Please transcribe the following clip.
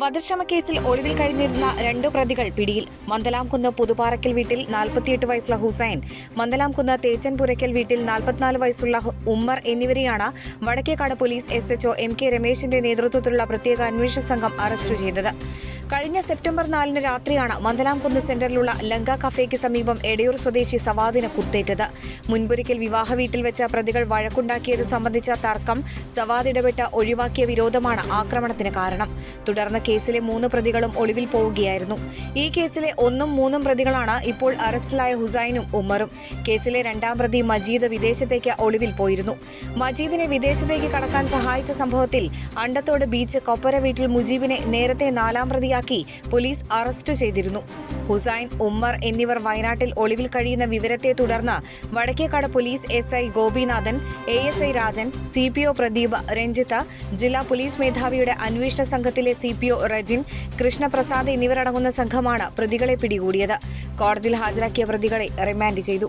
വധശ്രമ കേസിൽ ഒളിവിൽ കഴിഞ്ഞിരുന്ന രണ്ടു പ്രതികൾ പിടിയിൽ. മന്ദലാംകുന്ന് പുതുപാറയ്ക്കൽ വീട്ടിൽ നാൽപ്പത്തിയെട്ട് വയസ്സുള്ള ഹുസൈൻ മന്ദലാംകുന്ന് തേച്ചൻപുരയ്ക്കൽ വീട്ടിൽ നാൽപ്പത്തിനാല് വയസ്സുള്ള ഉമ്മർ എന്നിവരെയാണ് Vadakkekad police S H O M K രമേശിന്റെ നേതൃത്വത്തിലുള്ള പ്രത്യേക അന്വേഷണ സംഘം അറസ്റ്റ് ചെയ്തത്. കഴിഞ്ഞ സെപ്റ്റംബർ നാലിന് രാത്രിയാണ് മന്ദലാംകുന്ന് സെന്ററിലുള്ള ലങ്ക കഫേക്ക് സമീപം എടയൂർ സ്വദേശി സവാദിനെ കുത്തേറ്റത്. മുൻപൊരിക്കൽ വിവാഹ വീട്ടിൽ വെച്ച പ്രതികൾ വഴക്കുണ്ടാക്കിയത് സംബന്ധിച്ച തർക്കം സവാദ് ഇടപെട്ട ഒഴിവാക്കിയ വിരോധമാണ് ആക്രമണത്തിന് കാരണം. തുടർന്ന് കേസിലെ മൂന്ന് പ്രതികളും ഒളിവിൽ പോവുകയായിരുന്നു. ഈ കേസിലെ ഒന്നും മൂന്നും പ്രതികളാണ് ഇപ്പോൾ അറസ്റ്റിലായ ഹുസൈനും ഉമ്മറും കേസിലെ രണ്ടാം പ്രതി മജീദ് വിദേശത്തേക്ക് ഒളിവിൽ പോയിരുന്നു. മജീദിനെ വിദേശത്തേക്ക് കടക്കാൻ സഹായിച്ച സംഭവത്തിൽ അണ്ടത്തോട് ബീച്ച് കൊപ്പര വീട്ടിൽ മുജീബിനെ നേരത്തെ നാലാം പ്രതിയാക്കി പോലീസ് അറസ്റ്റ് ചെയ്തിരുന്നു. ഹുസൈൻ ഉമ്മർ എന്നിവർ വയനാട്ടിൽ ഒളിവിൽ കഴിയുന്ന വിവരത്തെ തുടർന്ന് Vadakkekad police S I Gopinathan A S I Rajan C P O Pradeep Ranjith ജില്ലാ പോലീസ് മേധാവിയുടെ അന്വേഷണ സംഘത്തിലെ C P O Rejin Krishnaprasad എന്നിവരടങ്ങുന്ന സംഘമാണ് പ്രതികളെ പിടികൂടിയത്. കോടതിയിൽ ഹാജരാക്കിയ പ്രതികളെ റിമാൻഡ് ചെയ്തു.